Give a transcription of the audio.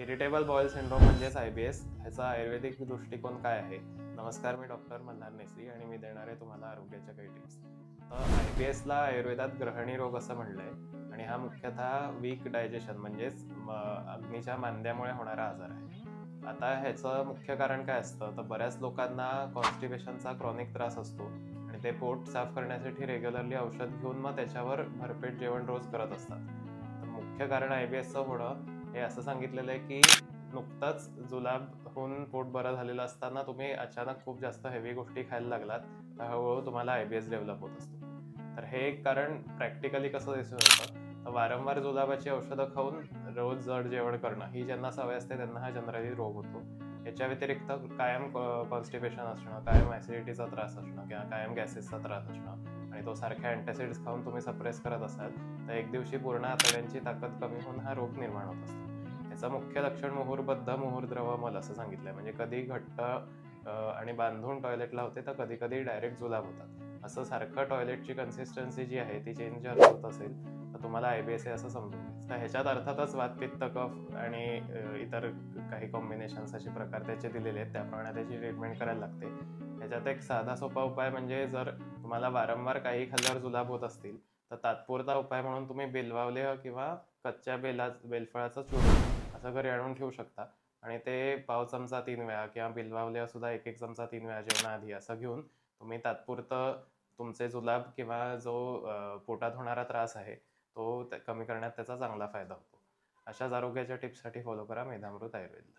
Irritable bowel syndrome म्हणजेच I B S ह्याचा आयुर्वेदिक दृष्टिकोन काय आहे? नमस्कार मी डॉक्टर मल्हार नेसरी आणि मी देणार आहे तुम्हाला आरोग्याच्या काही टिप्स आय बी एसला आयुर्वेदात ग्रहणी रोग असं म्हणलंय आणि हा मुख्यतः वीक डायजेशन म्हणजेच अग्नीच्या मांद्यामुळे होणारा आजार आहे. आता ह्याचं मुख्य कारण काय असतं? तर बऱ्याच लोकांना कॉन्स्टिपेशनचा क्रॉनिक त्रास असतो आणि ते पोट साफ करण्यासाठी रेग्युलरली औषध घेऊन मग त्याच्यावर भरपेट जेवण रोज करत असतात. तर मुख्य कारण आय बी एसचं होणं हे असं सांगितलेलं आहे की नुकताच जुलाब होऊन पोट बरं झालेलं असताना तुम्ही अचानक खूप जास्त हेवी गोष्टी खायला लागलात. तर हळूहळू तुम्हाला आय बी एस डेव्हलप होत असतो. तर हे एक कारण प्रॅक्टिकली कसं दिसून येतं? तर वारंवार जुलाबाची औषधं खाऊन रोज जड जेवण करणं ही ज्यांना सवय असते त्यांना हा जनरली रोग होतो. याच्या व्यतिरिक्त कायम कॉन्स्टिपेशन असणं कायम ॲसिडिटीचा त्रास असणं किंवा कायम गॅसेसचा त्रास असणं सारख्या अँटॅसिड्स खाऊन तुम्ही सप्रेस करत असाल तर एक दिवशी पूर्ण आतड्यांची ताकद कमी होऊन हा रोग निर्माण होत असतो. याचं मुख्य लक्षण मुहूर्बद्ध मुहूर्द्रव मल असं सांगितलंय. म्हणजे कधी घट्ट आणि बांधून टॉयलेटला होते तर कधी कधी डायरेक्ट जुलाब होतात. असं सारखं टॉयलेटची कन्सिस्टन्सी जी आहे ती चेंज जर होत असेल तर तुम्हाला आय बी एस ए असं समजून घ्यायचं. तर ह्याच्यात अर्थातच वातपित्त कफ आणि इतर काही कॉम्बिनेशन्स असे प्रकार त्याचे दिलेले आहेत. त्याप्रमाणे त्याची ट्रीटमेंट करायला लागते. ह्याच्यात एक साधा सोपा उपाय म्हणजे जर तुम्हाला वारंवार काही खाल्ल्यावर जुलाब होत असतील तर तात्पुरता उपाय म्हणून तुम्ही बेलवावले किंवा कच्च्या बेला बेलफळाचं चूर्ण असं घरी आणून ठेवू शकता. आणि ते पाव चमचा तीन वेळा किंवा बिलवावल्या सुद्धा एक एक चमचा तीन वेळा जेवणाआधी असं घेऊन तुम्ही तात्पुरतं तुमचे जुलाब किंवा जो पोटात होणारा त्रास आहे तो कमी करण्यात त्याचा चांगला फायदा होतो. अशाच आरोग्याच्या टिप्ससाठी फॉलो करा मेधामृत आयुर्वेदला